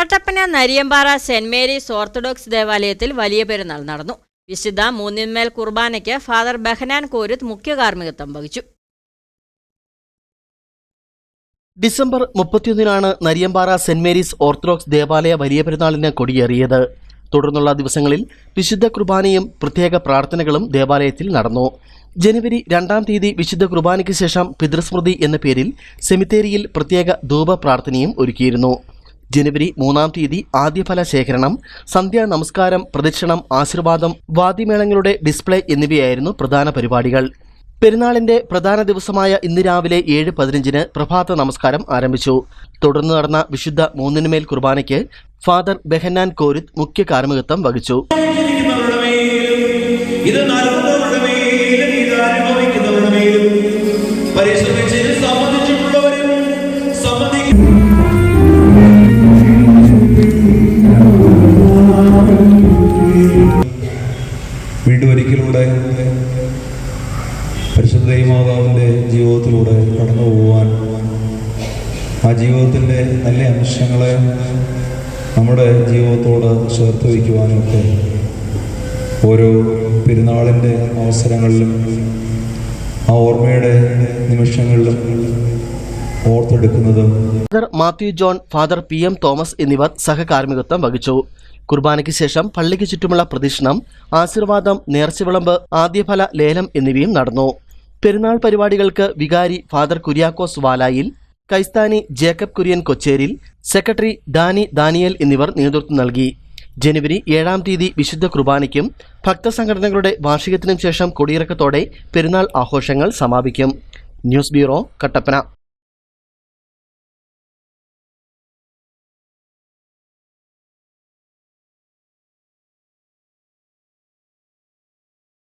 Kattappana Nariyampara Saint Mary's Orthodox ദേവാലയത്തിൽ വലിയ പെരുന്നാൾ നടന്നു. വിശുദ്ധ മൂന്നിന്മേൽ കുർബാനയ്ക്ക് ഫാദർ ബഹനാൻ കോരുത്ത് മുഖ്യ കാർമ്മികത്വം വഹിച്ചു. ഡിസംബർ മുപ്പത്തിയൊന്നിനാണ് നരിയമ്പാറ സെന്റ് മേരീസ് ഓർത്തഡോക്സ് ദേവാലയ വലിയ പെരുന്നാളിന് കൊടിയേറിയത്. തുടർന്നുള്ള ദിവസങ്ങളിൽ വിശുദ്ധ കുർബാനയും പ്രത്യേക പ്രാർത്ഥനകളും ദേവാലയത്തിൽ നടന്നു. ജനുവരി രണ്ടാം തീയതി വിശുദ്ധ കുർബാനയ്ക്ക് ശേഷം പിതൃസ്മൃതി എന്ന പേരിൽ സെമിത്തേരിയിൽ പ്രത്യേക ധൂപ പ്രാർത്ഥനയും ഒരുക്കിയിരുന്നു. ജനുവരി മൂന്നാം തീയതി ആദ്യഫല ശേഖരണം സന്ധ്യാ നമസ്കാരം പ്രദക്ഷിണം ആശീർവാദം വാദ്യമേളങ്ങളുടെ ഡിസ്പ്ലേ എന്നിവയായിരുന്നു പ്രധാന പരിപാടികൾ. പെരുന്നാളിന്റെ പ്രധാന ദിവസമായ ഇന്ന് രാവിലെ ഏഴ് പതിനഞ്ചിന് പ്രഭാത നമസ്കാരം ആരംഭിച്ചു. തുടർന്ന് നടന്ന വിശുദ്ധ മൂന്നിനുമേൽ കുർബാനയ്ക്ക് ഫാദർ ബെഹന്നാൻ കോരിത് മുഖ്യ കാർമ്മികത്വം വഹിച്ചു. ജീവിക്കുന്നവരുടെ വീണ്ടും ഒരിക്കലൂടെ പരിശുദ്ധ മാതാവിന്റെ ജീവിതത്തിലൂടെ കടന്നു പോകുവാൻ ആ ജീവിതത്തിന്റെ നല്ല അംശങ്ങളെ നമ്മുടെ ജീവിതത്തോട് ചേർത്ത് വയ്ക്കുവാനൊക്കെ ഓരോ പെരുന്നാളിന്റെ അവസരങ്ങളിലും ആ ഓർമ്മയുടെ നിമിഷങ്ങളിലും ഓർത്തെടുക്കുന്നതും. Mathew John father P M Thomas എന്നിവർ സഹകാർമ്മികത്വം വഹിച്ചു. കുർബാനയ്ക്ക് ശേഷം പള്ളിക്ക് ചുറ്റുമുള്ള പ്രദക്ഷിണം ആശീർവാദം നേർച്ചവിളമ്പ് ആദ്യഫല ലേലം എന്നിവയും നടന്നു. പെരുന്നാൾ പരിപാടികൾക്ക് വികാരി ഫാദർ കുര്യാക്കോസ് വാലായിൽ കൈസ്ഥാനി ജേക്കബ് കുര്യൻ കൊച്ചേരിൽ സെക്രട്ടറി ഡാനി ദാനിയൽ എന്നിവർ നേതൃത്വം നൽകി. ജനുവരി ഏഴാം തീയതി വിശുദ്ധ കുർബാനയ്ക്കും ഭക്തസംഘടനകളുടെ വാർഷികത്തിനും ശേഷം കൊടിയിറക്കത്തോടെ പെരുന്നാൾ ആഘോഷങ്ങൾ സമാപിക്കും. News bureau Kattappana.